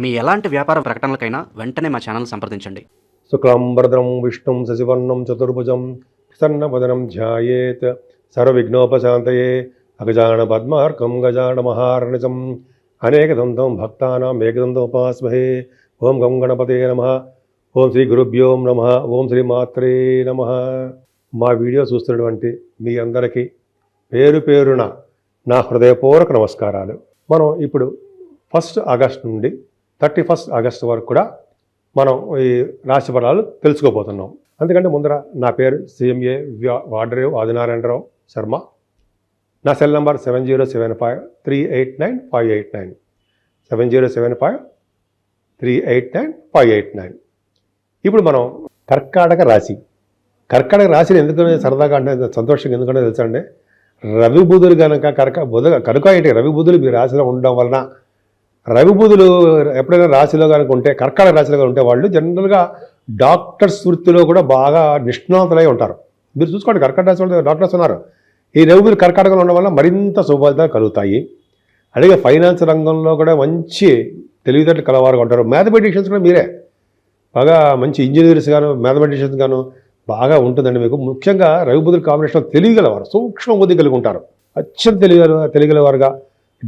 మీ ఎలాంటి వ్యాపార ప్రకటనలకైనా వెంటనే మా ఛానల్ సంప్రదించండి. శుక్లాంబరదరం విష్ణుం శశివర్ణం చతుర్భుజం సన్నవదనం ధ్యాయేత్ సర్వవిఘ్నోపశాంతయే అగజాన పద్మార్కం గజాన అనేక అనేకదంతం భక్తానాం ఏకదంతోపాస్మహే ఓం గం గణపతే నమ ఓం శ్రీ గురుభ్యో నమ ఓం శ్రీ మాత్రే నమ. మా వీడియో చూస్తున్నటువంటి మీ అందరికీ పేరు పేరున నా హృదయపూర్వక నమస్కారాలు. మనం ఇప్పుడు ఫస్ట్ ఆగస్ట్ నుండి థర్టీ ఫస్ట్ ఆగస్ట్ వరకు కూడా మనం ఈ రాశి ఫలాలు తెలుసుకోబోతున్నాం. అందుకంటే ముందర నా పేరు సిఎంఏ వాడరేవ్ ఆదినారాయణరావు శర్మ. నా cell number seven zero seven five three eight nine five eight nine. Seven zero seven five three eight nine five eight nine. ఇప్పుడు మనం కర్కాటక రాశి. కర్కాటక రాశిని ఎందుకు సరదాగా అంటే సంతోషంగా ఎందుకంటే తెలుసండి రవి బుధులు కనుక కర్క బుధ కనుక ఏంటి? రవి బుధులు మీ రాశిలో ఉండడం వలన రవి బుధులు ఎప్పుడైనా రాశిలో కనుక ఉంటే కర్కాటక రాశిలో కనుక ఉంటే వాళ్ళు జనరల్గా డాక్టర్స్ వృత్తిలో కూడా బాగా నిష్ణాతులై ఉంటారు. మీరు చూసుకోండి కర్కాటక రాశి వాళ్ళు డాక్టర్స్ ఉన్నారు. ఈ రవి బుధులు కర్కాటకంలో ఉండడం వల్ల మరింత శుభఫలితాలు కలుగుతాయి. అలాగే ఫైనాన్స్ రంగంలో కూడా మంచి తెలివితేటలు కలవారుగా ఉంటారు. మ్యాథమెటిషియన్స్ కూడా మీరే. బాగా మంచి ఇంజనీర్స్ గాను మ్యాథమెటిషియన్స్ గాను బాగా ఉంటుందండి మీకు. ముఖ్యంగా రవి కాంబినేషన్లో కాంబినేషన్ తెలియగలవారు సూక్ష్మ బుద్ధి కలిగి ఉంటారు. అత్యంత తెలియగల తెలియగలవారుగా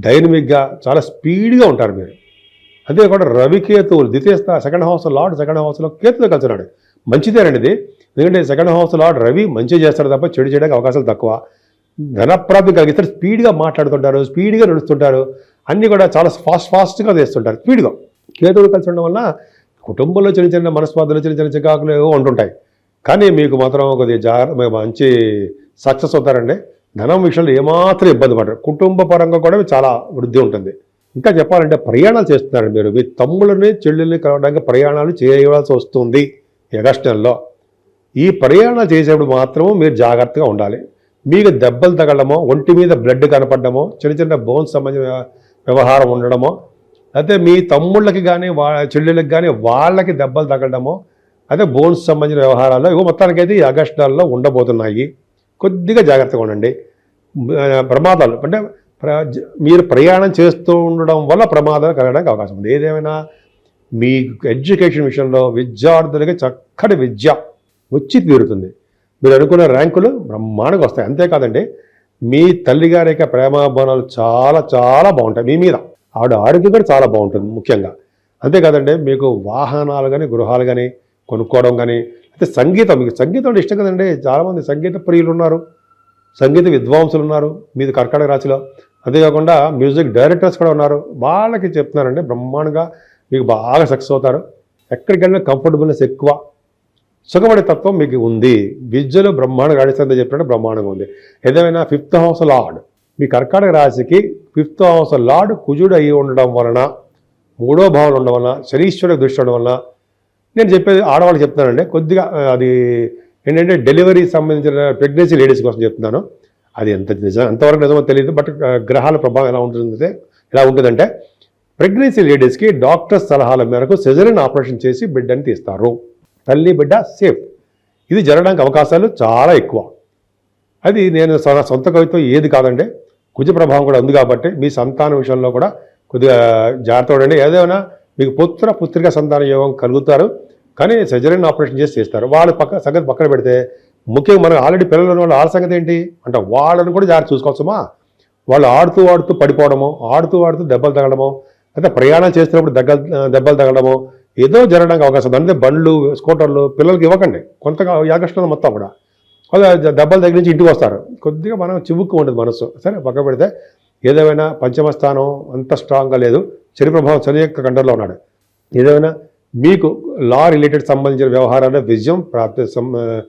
డైనమిక్గా చాలా స్పీడ్గా ఉంటారు మీరు. అంతేకాకుండా రవి కేతువులు ద్వితీయ సెకండ్ హౌస్ లార్డ్ సెకండ్ హౌస్లో కేతుతో కలిసినాడు మంచిదేనండి ఇది. ఎందుకంటే సెకండ్ హౌస్ లార్డ్ రవి మంచి చేస్తాడు తప్ప చెడు చేయడానికి అవకాశాలు తక్కువ. ధనప్రాప్తి కలిగిస్తారు స్పీడ్గా మాట్లాడుతుంటారు స్పీడ్గా నడుస్తుంటారు. అన్నీ కూడా చాలా ఫాస్ట్ ఫాస్ట్గా చేస్తుంటారు స్పీడ్గా. కేతువులు కలిసి ఉండడం వల్ల కుటుంబంలో చిన్న చిన్న మనస్పాదులు చిన్న చిన్న చికాకులు ఏవో ఉంటుంటాయి. కానీ మీకు మాత్రం కొద్దిగా జాగ్రత్త మంచి సక్సెస్ అవుతారండి. ధనం విషయంలో ఏమాత్రం ఇబ్బంది పడరు. కుటుంబ పరంగా కూడా చాలా వృద్ధి ఉంటుంది. ఇంకా చెప్పాలంటే ప్రయాణాలు చేస్తున్నారు మీరు. మీ తమ్ముళ్ళని చెల్లెల్ని కలవడానికి ప్రయాణాలు చేయవలసి వస్తుంది ఆగస్ట్ నెలలో. ఈ ప్రయాణాలు చేసేప్పుడు మాత్రము మీరు జాగ్రత్తగా ఉండాలి. మీకు దెబ్బలు తగలడమో ఒంటి మీద బ్లడ్ కనపడమో చిన్న చిన్న బోన్స్ సంబంధించిన వ్యవహారం ఉండడమో అయితే మీ తమ్ముళ్ళకి కానీ వా చెల్లెళ్ళకి కానీ వాళ్ళకి దెబ్బలు తగలడమో అదే బోన్స్ సంబంధించిన వ్యవహారాలు ఇవో మొత్తానికైతే ఈ ఆగస్టు నెలలో ఉండబోతున్నాయి. కొద్దిగా జాగ్రత్తగా ఉండండి. ప్రమాదాలు. అంటే జ- మీరు ప్రయాణం చేస్తూ ఉండడం వల్ల ప్రమాదాలు కలగడానికి అవకాశం ఉంది. ఏదేమైనా మీ ఎడ్యుకేషన్ విషయంలో విద్యార్థులకి చక్కటి విద్య వచ్చి తీరుతుంది. మీరు అనుకున్న ర్యాంకులు బ్రహ్మాండంగా వస్తాయి. అంతేకాదండి మీ తల్లిగారి యొక్క ప్రేమాభానాలు చాలా చాలా బాగుంటాయి. మీ మీద ఆవిడ ఆరోగ్యం కూడా చాలా బాగుంటుంది ముఖ్యంగా. అంతేకాదండి మీకు వాహనాలు కానీ గృహాలు కానీ కొనుక్కోవడం కానీ అయితే సంగీతం. మీకు సంగీతం అంటే ఇష్టం కదండి. చాలామంది సంగీత ప్రియులు ఉన్నారు. సంగీత విద్వాంసులు ఉన్నారు మీది కర్కాటక రాశిలో. అంతేకాకుండా మ్యూజిక్ డైరెక్టర్స్ కూడా ఉన్నారు. వాళ్ళకి చెప్తున్నారంటే బ్రహ్మాండంగా మీకు బాగా సక్సెస్ అవుతారు. ఎక్కడికి వెళ్ళినా కంఫర్టబుల్నెస్ ఎక్కువ. సుఖపడే తత్వం మీకు ఉంది. విద్యలో బ్రహ్మాండంగా రాణిస్తుందని చెప్పినట్టు బ్రహ్మాండంగా ఉంది. ఏదేమైనా ఫిఫ్త్ హౌస్ లార్డ్. మీ కర్కాటక రాశికి ఫిఫ్త్ హౌస్ లార్డ్ కుజుడు అయి ఉండడం వలన మూడో భావన ఉండడం వలన శనీశ్వరుడు దృష్టి ఉండడం వలన నేను చెప్పేది ఆడవాళ్ళు చెప్తున్నానండి కొద్దిగా అది ఏంటంటే డెలివరీ సంబంధించిన ప్రెగ్నెన్సీ లేడీస్ కోసం చెప్తున్నాను. అది ఎంత నిజం ఎంతవరకు నిజమో తెలియదు బట్ గ్రహాల ప్రభావం ఎలా ఉంటుందంటే ఎలా ఉంటుందంటే ప్రెగ్నెన్సీ లేడీస్కి డాక్టర్ సలహాల మేరకు సెజరిన్ ఆపరేషన్ చేసి బిడ్డని తీస్తారు. తల్లి బిడ్డ సేఫ్. ఇది జరగడానికి అవకాశాలు చాలా ఎక్కువ. అది నేను సొంత కవిత్వం ఏది కాదండి కుజ ప్రభావం కూడా ఉంది కాబట్టి మీ సంతాన విషయంలో కూడా కొద్దిగా జాగ్రత్త ఉండండి. ఏదైనా మీకు పుత్ర పుత్రిక సంతాన యోగం కలుగుతారు. కానీ సర్జరీని ఆపరేషన్ చేసి చేస్తారు. వాళ్ళు పక్క సంగతి పక్కన పెడితే ముఖ్యంగా మనం ఆల్రెడీ పిల్లలు ఉన్న వాళ్ళు వాళ్ళ సంగతి ఏంటి? అంటే వాళ్ళని కూడా జాగ్రత్త చూసుకోవచ్చుమా వాళ్ళు ఆడుతూ ఆడుతూ పడిపోవడము ఆడుతూ ఆడుతూ దెబ్బలు తగలడము అయితే ప్రయాణం చేస్తున్నప్పుడు దగ్గ దెబ్బలు తగలడము ఏదో జరగడానికి అవకాశం ఉంది. అంటే బండ్లు స్కూటర్లు పిల్లలకి ఇవ్వకండి. కొంతగా యాగస్టులు మొత్తం కూడా. వాళ్ళు దెబ్బలు నుంచి ఇంటికి వస్తారు. కొద్దిగా మనం చివుక్కు ఉంటుంది మనసు. సరే పక్క పెడితే ఏదేమైనా పంచమ స్థానం అంత స్ట్రాంగ్గా లేదు. శని ప్రభావం శని యొక్క కంట్రోల్లో ఉన్నాడు. ఏదేమైనా మీకు లా రిలేటెడ్ సంబంధించిన వ్యవహారాల్లో విజయం ప్రాప్తి సం-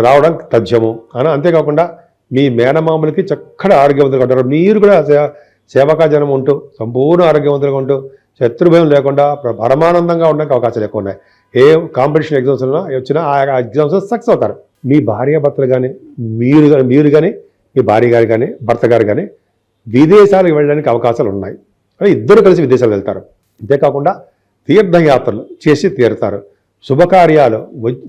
రావడం తథ్యము అని అంతేకాకుండా మీ మేనమామలకి చక్కటి ఆరోగ్యవంతులుగా ఉంటారు. మీరు కూడా సేవకాజనం జనం ఉంటూ సంపూర్ణ ఆరోగ్యవంతులుగా ఉంటూ శత్రుభయం లేకుండా పరమానందంగా ఉండడానికి అవకాశాలు ఎక్కువ ఉన్నాయి. ఏ కాంపిటీషన్ ఎగ్జామ్స్ ఉన్నా వచ్చినా ఆ ఎగ్జామ్స్ సక్సెస్ అవుతారు. మీ భార్యాభర్తలు కానీ మీరు కానీ మీరు కానీ మీ భార్య గారు కానీ భర్త గారు కానీ విదేశాలకు వెళ్ళడానికి అవకాశాలు ఉన్నాయి. ఇద్దరు కలిసి విదేశాలు వెళ్తారు. అంతేకాకుండా తీర్థయాత్రలు చేసి తీరుతారు. శుభకార్యాలు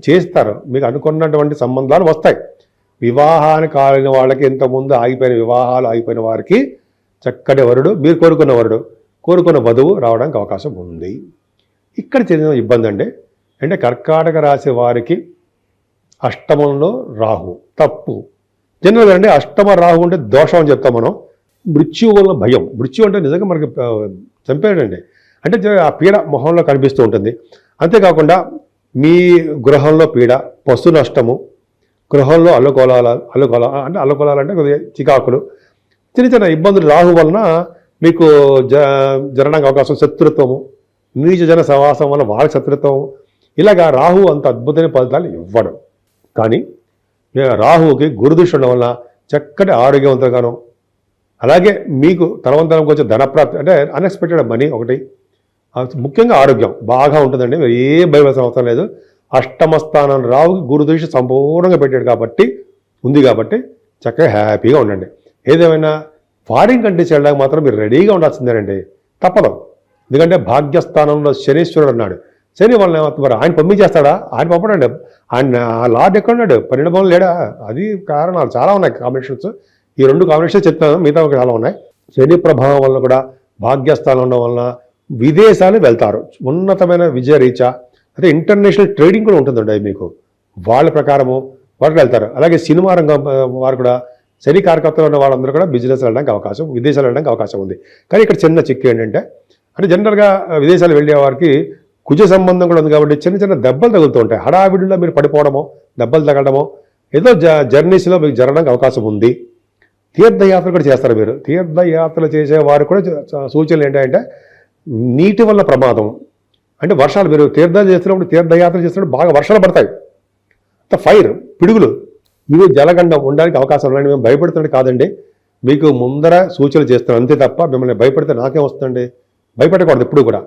చేస్తారు. మీకు అనుకున్నటువంటి సంబంధాలు వస్తాయి. వివాహానికి కాలిన వాళ్ళకి ఇంతకుముందు ఆగిపోయిన వివాహాలు ఆగిపోయిన వారికి చక్కటి వరుడు మీరు కోరుకున్న వరుడు కోరుకున్న వధువు రావడానికి అవకాశం ఉంది. ఇక్కడ చెందిన ఇబ్బంది అండి. అంటే కర్కాటక రాశి వారికి అష్టమంలో రాహు తప్పు. జనరల్గా అంటే అష్టమ రాహు అంటే దోషం అని చెప్తాం మనం. మృత్యు వల్ల భయం. మృత్యు అంటే నిజంగా మనకి చంపేటండి అంటే ఆ పీడ మొహంలో కనిపిస్తూ ఉంటుంది. అంతేకాకుండా మీ గృహంలో పీడ పశు నష్టము గృహంలో అల్లుకోలాల అల్లుకోల అంటే అల్లుకోలాలు అంటే కొద్దిగా చికాకులు చిన్న చిన్న ఇబ్బందులు రాహు వలన మీకు జ జరడానికి అవకాశం శత్రుత్వము నీచ జన సహవాసం వల్ల వాళ్ళకి శత్రుత్వం ఇలాగా రాహు అంత అద్భుతమైన ఫలితాలు ఇవ్వడం. కానీ రాహువుకి గురుదృష్టి ఉండడం వల్ల చక్కటి ఆరోగ్యవంతంగాను అలాగే మీకు తలవంతరంకి వచ్చే ధనప్రాప్తి అంటే అన్ఎక్స్పెక్టెడ్ మనీ ఒకటి ముఖ్యంగా ఆరోగ్యం. బాగా ఉంటుందండి. మీరు ఏ భయపడాల్సిన అవసరం లేదు. అష్టమ స్థానం రావుకి గురుదృష్టి సంపూర్ణంగా పెట్టాడు కాబట్టి ఉంది కాబట్టి చక్కగా హ్యాపీగా ఉండండి. ఏదేమైనా ఫారిన్ కంట్రీస్ వెళ్ళడానికి మాత్రం మీరు రెడీగా ఉండాల్సిందేనండి. తప్పదు. ఎందుకంటే భాగ్యస్థానంలో శనీశ్వరుడు అన్నాడు శని వలన మరి ఆయన పంపించేస్తాడా? ఆయన పంపడండి. ఆయన ఆ లార్డ్ ఎక్కడ ఉన్నాడు? పన్నెండు పనులు లేడా? అది కారణాలు చాలా ఉన్నాయి. కాంబినేషన్స్. ఈ రెండు కాంబినేషన్స్ చెప్తాను మిగతా ఒక చాలా ఉన్నాయి. శని ప్రభావం వల్ల కూడా భాగ్యస్థానం ఉండడం వలన విదేశాలు వెళ్తారు. ఉన్నతమైన విజయ రీచ అదే ఇంటర్నేషనల్ ట్రేడింగ్ కూడా ఉంటుందండి మీకు. వాళ్ళ ప్రకారము వాళ్ళు వెళ్తారు. అలాగే సినిమా రంగం వారు కూడా శని కార్యకర్తలు ఉన్న వాళ్ళందరూ కూడా బిజినెస్ వెళ్ళడానికి అవకాశం విదేశాలు వెళ్ళడానికి అవకాశం ఉంది. కానీ ఇక్కడ చిన్న చిక్కు ఏంటంటే అంటే జనరల్గా విదేశాలు వెళ్ళే వారికి కుజ సంబంధం కూడా ఉంది కాబట్టి చిన్న చిన్న దెబ్బలు తగులుతూ ఉంటాయి. హడావిడిలో మీరు పడిపోవడమో దెబ్బలు తగలడమో ఏదో జ జర్నీస్లో మీకు జరగడానికి అవకాశం ఉంది. తీర్థయాత్ర కూడా చేస్తారు మీరు. తీర్థయాత్రలు చేసే వారు కూడా సూచనలు ఏంటంటే నీటి వల్ల ప్రమాదం. అంటే వర్షాలు మీరు తీర్థాలు చేస్తున్నప్పుడు తీర్థయాత్ర చేస్తున్నప్పుడు బాగా వర్షాలు పడతాయి. అంత ఫైర్ పిడుగులు. ఇవి జలగండం ఉండడానికి అవకాశం ఉన్నాయి. మేము భయపడుతుండే కాదండి. మీకు ముందర సూచనలు చేస్తాను. అంతే తప్ప మిమ్మల్ని భయపడితే నాకేం వస్తుందండి? భయపడకూడదు ఎప్పుడు కూడా.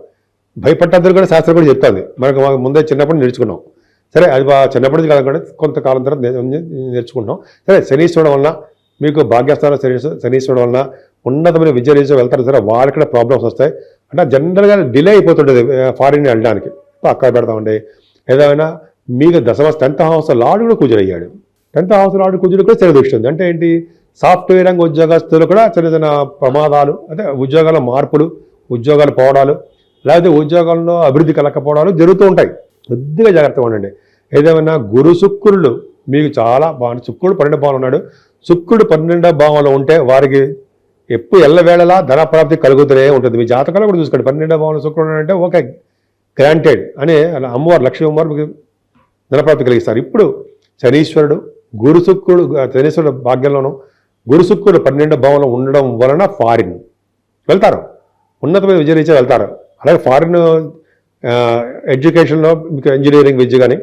భయపడ్డందరూ కూడా శాస్త్రం కూడా చెప్తుంది. మనకు ముందే చిన్నప్పుడు నేర్చుకున్నాం. సరే అది చిన్నప్పటి నుంచి కూడా కొంతకాలం తర్వాత నేర్చుకుంటాం సరే శనీశ్వరం వలన మీకు భాగ్యస్థానం శని శనీశ్వరం వలన ఉన్నతమైన విద్య వెళ్తారు. సరే వాళ్ళకి కూడా ప్రాబ్లమ్స్ వస్తాయి. అంటే జనరల్గా డిలే అయిపోతుంటుంది ఫారిన్ వెళ్ళడానికి. అక్కడ పెడతామండి. ఏదైనా మీకు దశమ టెన్త్ హౌస్ లార్డ్ కూడా కుజురయ్యాడు టెన్త్ హౌస్ లాడు కుజుడు కూడా చెరదృష్టి అంటే ఏంటి? సాఫ్ట్వేర్ రంగ ఉద్యోగస్తులు కూడా చిన్న చిన్న ప్రమాదాలు అంటే ఉద్యోగాల మార్పులు ఉద్యోగాలు పోవడాలు లేకపోతే ఉద్యోగాల్లో అభివృద్ధి కలగకపోవడాలు జరుగుతూ ఉంటాయి. కొద్దిగా జాగ్రత్తగా ఉండండి. ఏదేమైనా గురు శుక్రులు మీకు చాలా బాగుంది శుక్రుడు పన్నెండు భావం ఉన్నాడు. శుక్రుడు పన్నెండో భావంలో ఉంటే వారికి ఎప్పుడు ఎల్లవేళలా ధనప్రాప్తి కలుగుతూనే ఉంటుంది. మీ జాతకాలు కూడా చూసుకోండి. పన్నెండవ భావన శుక్రుడు అంటే ఓకే గ్రాంటెడ్ అని అలా అమ్మవారు లక్ష్మీ అమ్మవారు మీకు ధనప్రాప్తి కలిగిస్తారు. ఇప్పుడు శనీశ్వరుడు గురు శుక్రుడు శనీశ్వరుడు భాగ్యంలోనూ గురు శుక్రుడు పన్నెండో భావంలో ఉండడం వలన ఫారిన్ వెళ్తారు. ఉన్నతమైన విద్య రీత్యా వెళ్తారు. అలాగే ఫారిన్ ఎడ్యుకేషన్లో మీకు ఇంజనీరింగ్ విద్య కానీ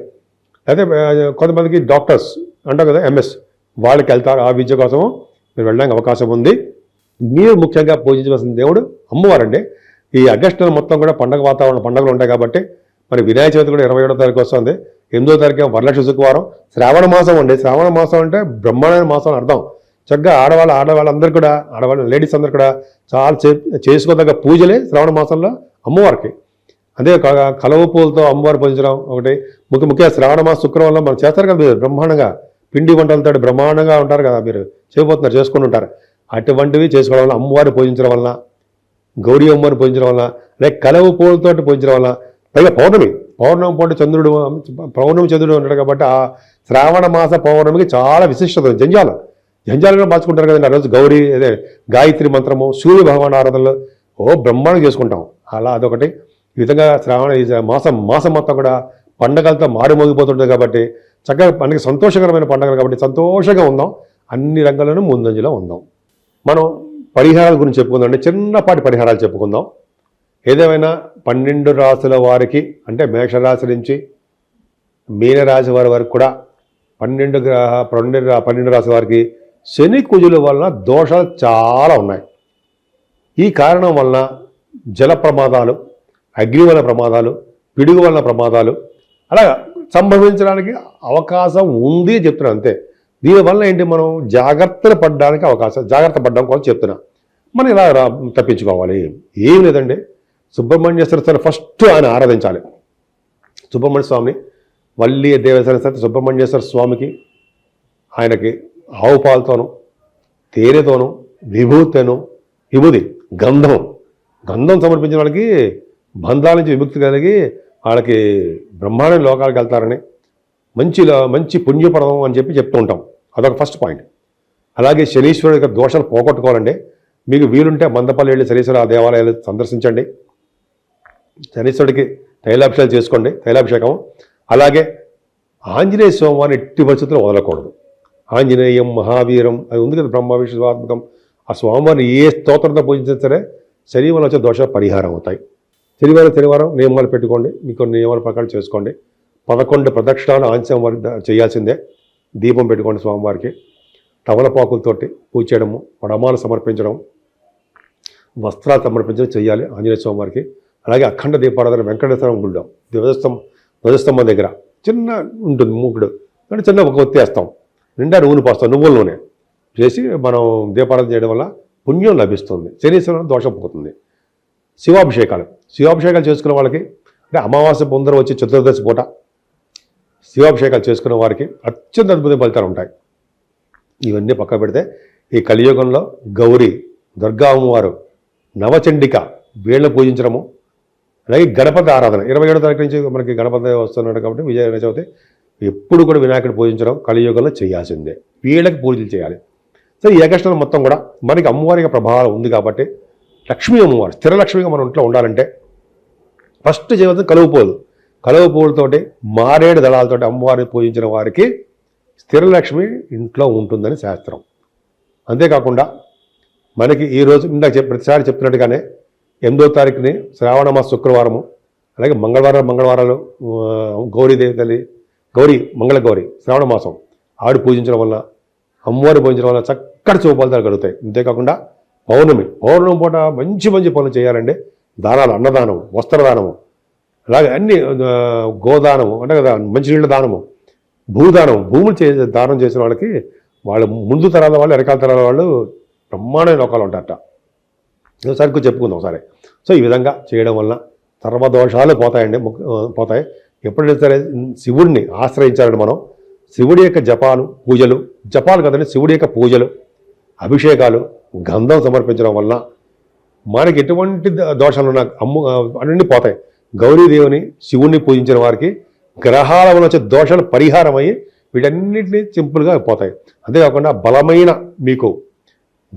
అయితే కొంతమందికి డాక్టర్స్ అంటారు కదా ఎంఎస్ వాళ్ళకి వెళ్తారు. ఆ విద్య కోసం మీరు వెళ్ళడానికి అవకాశం ఉంది. మీరు ముఖ్యంగా పూజించవలసిన దేవుడు అమ్మవారండి. ఈ ఆగస్టు నెల మొత్తం కూడా పండగ వాతావరణం పండుగలు ఉంటాయి కాబట్టి మరి వినాయక చవితి కూడా ఇరవై ఏడో తారీఖు వస్తుంది. ఎనిమిదో తారీఖు వరలక్ష్మి శుక్రవారం. శ్రావణ మాసం అండి. శ్రావణ మాసం అంటే బ్రహ్మాండమైన మాసం అని అర్థం. చక్కగా ఆడవాళ్ళ ఆడవాళ్ళందరూ కూడా ఆడవాళ్ళ లేడీస్ అందరూ కూడా చాలా చే చేసుకోదగ్గ పూజలే శ్రావణ మాసంలో అమ్మవారికి. అదే కలవ పూలతో అమ్మవారు పూజించడం ఒకటి. ముఖ్య ముఖ్యంగా శ్రావణ మాస శుక్రవారంలో మనం చేస్తారు కదా మీరు. బ్రహ్మాండంగా. పిండి వంటలతో బ్రహ్మాండంగా ఉంటారు కదా మీరు. చేయబోతున్నారు చేసుకుని ఉంటారు అటువంటివి చేసుకోవడం వల్ల అమ్మవారిని పూజించడం వలన గౌరీ అమ్మవారిని పూజించడం వలన లేక కలవ పూలతో పూజించడం వలన పైగా పౌర్ణమి పౌర్ణమి పూట చంద్రుడు పౌర్ణమి చంద్రుడు ఉంటాడు కాబట్టి ఆ శ్రావణ మాస పౌర్ణమికి చాలా విశిష్టత జంజాలం జంజాలుగా మార్చుకుంటారు కదండి. ఆ రోజు గౌరీ అదే గాయత్రి మంత్రము సూర్య భగవాన్ ఆరాధనలు ఓ బ్రహ్మాండం చేసుకుంటాం. అలా అదొకటి. ఈ విధంగా శ్రావణ ఈ మాసం మాసం మొత్తం కూడా పండగలతో మారుమోగిపోతుంటుంది కాబట్టి చక్కగా మనకి సంతోషకరమైన పండుగలు కాబట్టి సంతోషంగా ఉందాం. అన్ని రంగాల్లోనూ ముందంజలో ఉందాం. మనం పరిహారాల గురించి చెప్పుకుందాం అంటే చిన్నపాటి పరిహారాలు చెప్పుకుందాం. ఏదేమైనా పన్నెండు రాసుల వారికి అంటే మేషరాశి నుంచి మీనరాశి వారి వరకు కూడా పన్నెండు గ్రహ పన్నెండు పన్నెండు రాశి వారికి శని కుజుల వలన దోషాలు చాలా ఉన్నాయి. ఈ కారణం వలన జల ప్రమాదాలు అగ్ని వల్ల ప్రమాదాలు పిడుగు వల్ల ప్రమాదాలు అలా సంభవించడానికి అవకాశం ఉంది చెప్తున్నాను అంతే. దీనివల్ల ఏంటి మనం జాగ్రత్తలు పడడానికి అవకాశం జాగ్రత్త పడడం కోసం చెప్తున్నా. మనం ఇలా తప్పించుకోవాలి? ఏం లేదండి. సుబ్రహ్మణ్యేశ్వర స్వామి ఫస్ట్ ఆయన ఆరాధించాలి. సుబ్రహ్మణ్య స్వామిని వల్లి దేవేశ్వర సత్య సుబ్రహ్మణ్యేశ్వర స్వామికి ఆయనకి ఆవు పాలతోనూ తేనెతోనూ విభూతను విభూది గంధం గంధం సమర్పించిన వాళ్ళకి బంధాల నుంచి విముక్తి కలిగి వాళ్ళకి బ్రహ్మాండ లోకాలకు వెళ్తారని మంచి మంచి పుణ్యపదం అని చెప్పి చెప్తూ ఉంటాం. అదొక ఫస్ట్ పాయింట్ అలాగే శనీశ్వరుడు యొక్క దోషాలు పోగొట్టుకోవాలండి. మీకు వీలుంటే మందపల్లి వెళ్ళి శనీశ్వర ఆ దేవాలయాలు సందర్శించండి. శనీశ్వరుడికి తైలాభిషేకం చేసుకోండి తైలాభిషేకం అలాగే ఆంజనేయ స్వామివారిని ఎట్టి పరిస్థితుల్లో వదలకూడదు. ఆంజనేయం మహావీరం అది ఉంది కదా బ్రహ్మ విశ్వాత్మకం ఆ స్వామివారిని ఏ స్తోత్రంతో పూజించినా సరే శనివారం వచ్చే దోషాలు పరిహారం అవుతాయి. శనివారం శనివారం నియమాలు పెట్టుకోండి. మీకు కొన్ని నియమాల ప్రకారం చేసుకోండి. పదకొండు ప్రదక్షిణాలు ఆంజనేయ వారి చేయాల్సిందే. దీపం పెట్టుకోండి స్వామివారికి. తమలపాకులతోటి పూజ చేయడము వడమాలు సమర్పించడం వస్త్రాలు సమర్పించడం చేయాలి ఆంజనేయ స్వామి వారికి అలాగే అఖండ దీపారాధన వెంకటేశ్వరం గుళ్ళో ధ్వజస్తం ధ్వజస్తంభం దగ్గర చిన్న ఉంటుంది మూకుడు. అంటే చిన్న ఒక ఒత్తి వేస్తాం. నిండా నూనె పోస్తాం నువ్వుల నూనె చేసి మనం దీపారాధన చేయడం వల్ల పుణ్యం లభిస్తుంది. శనీశ్వరం దోషం పోతుంది. శివాభిషేకాలు. శివాభిషేకాలు చేసుకున్న వాళ్ళకి అంటే అమావాస్య పొందరం వచ్చి చతుర్దశి పూట శివాభిషేకాలు చేసుకున్న వారికి అత్యంత అద్భుత ఫలితాలు ఉంటాయి. ఇవన్నీ పక్క పెడితే ఈ కలియుగంలో గౌరీ దుర్గా అమ్మవారు నవచండిక వీళ్ళని పూజించడము అలాగే గణపతి ఆరాధన. ఇరవై ఏడో తారీఖు నుంచి మనకి గణపతి వస్తున్నాడు కాబట్టి విజయ చవితి ఎప్పుడు కూడా వినాయకుడు పూజించడం కలియుగంలో చేయాల్సిందే. వీళ్ళకి పూజలు చేయాలి. సో ఏకష్టం మొత్తం కూడా మనకి అమ్మవారి ప్రభావం ఉంది కాబట్టి లక్ష్మీ అమ్మవారు స్థిర లక్ష్మిగా మన ఇంట్లో ఉండాలంటే ఫస్ట్ చేయవలసిన కలువ కలువ పూలతోటి మారేడు దళాలతోటి అమ్మవారిని పూజించిన వారికి స్థిరలక్ష్మి ఇంట్లో ఉంటుందని శాస్త్రం. అంతేకాకుండా మనకి ఈరోజు ఇందాక చెప్ ప్రతిసారి చెప్తున్నట్టుగానే ఎనిమిదో తారీఖుని శ్రావణ మాస శుక్రవారము అలాగే మంగళవారం మంగళవారాలు గౌరీదేవి తల్లి గౌరీ మంగళ గౌరి శ్రావణ మాసం ఆవిడ పూజించడం వల్ల అమ్మవారి పూజించడం వల్ల చక్కటి శుభఫలితాలు కలుగుతాయి. అంతేకాకుండా పౌర్ణమి పౌర్ణమి పూట మంచి మంచి పనులు చేయాలండి దానాలు అన్నదానం వస్త్రదానము అలాగే అన్ని గోదానము అంటే కదా మంచినీళ్ళ దానము భూదానం భూములు చే దానం చేసిన వాళ్ళకి వాళ్ళ ముందు తరాల వాళ్ళు వెనకాల తరాల వాళ్ళు బ్రహ్మాండమైన లోకాలు ఉంటారట. ఒకసారి చెప్పుకుందాం ఒకసారి. సో ఈ విధంగా చేయడం వలన సర్వదోషాలు పోతాయండి. పోతాయి. ఎప్పుడైతే సరే శివుడిని ఆశ్రయించాలండి మనం. శివుడి యొక్క జపాలు పూజలు జపాలు కదండి శివుడి యొక్క పూజలు అభిషేకాలు గంధం సమర్పించడం వలన మనకి ఎటువంటి ద- దోషాలు ఉన్నా అమ్ము అన్నీ పోతాయి. గౌరీదేవిని శివుణ్ణి పూజించిన వారికి గ్రహాల వల్ల వచ్చే దోషాలు పరిహారం అయ్యి వీటన్నిటిని సింపుల్గా అయిపోతాయి. అంతేకాకుండా బలమైన మీకు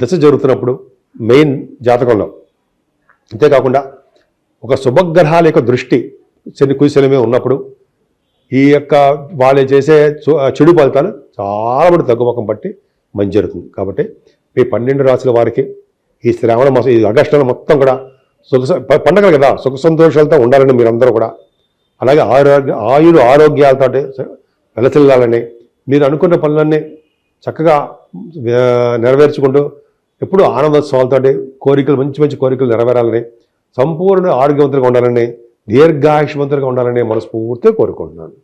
దశ జరుగుతున్నప్పుడు మెయిన్ జాతకంలో. అంతేకాకుండా ఒక శుభగ్రహాల యొక్క దృష్టి శని కుశలమే ఉన్నప్పుడు ఈ యొక్క వాళ్ళు చేసే చెడు ఫలితాలు చాలా మంది తగ్గుముఖం పట్టి మంచి జరుగుతుంది. కాబట్టి ఈ పన్నెండు రాసుల వారికి ఈ శ్రావణ మాసం ఈ ఆగస్టు మొత్తం కూడా సుఖ పండగలు కదా సుఖ సంతోషాలతో ఉండాలని మీరందరూ కూడా. అలాగే ఆరోగ్య ఆయుడు ఆరోగ్యాలతో వెలసిల్లాలని మీరు అనుకున్న పనులన్నీ చక్కగా నెరవేర్చుకుంటూ ఎప్పుడూ ఆనందోత్సవాలతో కోరికలు మంచి మంచి కోరికలు నెరవేరాలని సంపూర్ణ ఆరోగ్యవంతులుగా ఉండాలని దీర్ఘాయుషవంతులుగా ఉండాలని మనస్ఫూర్తిగా కోరుకుంటున్నాను.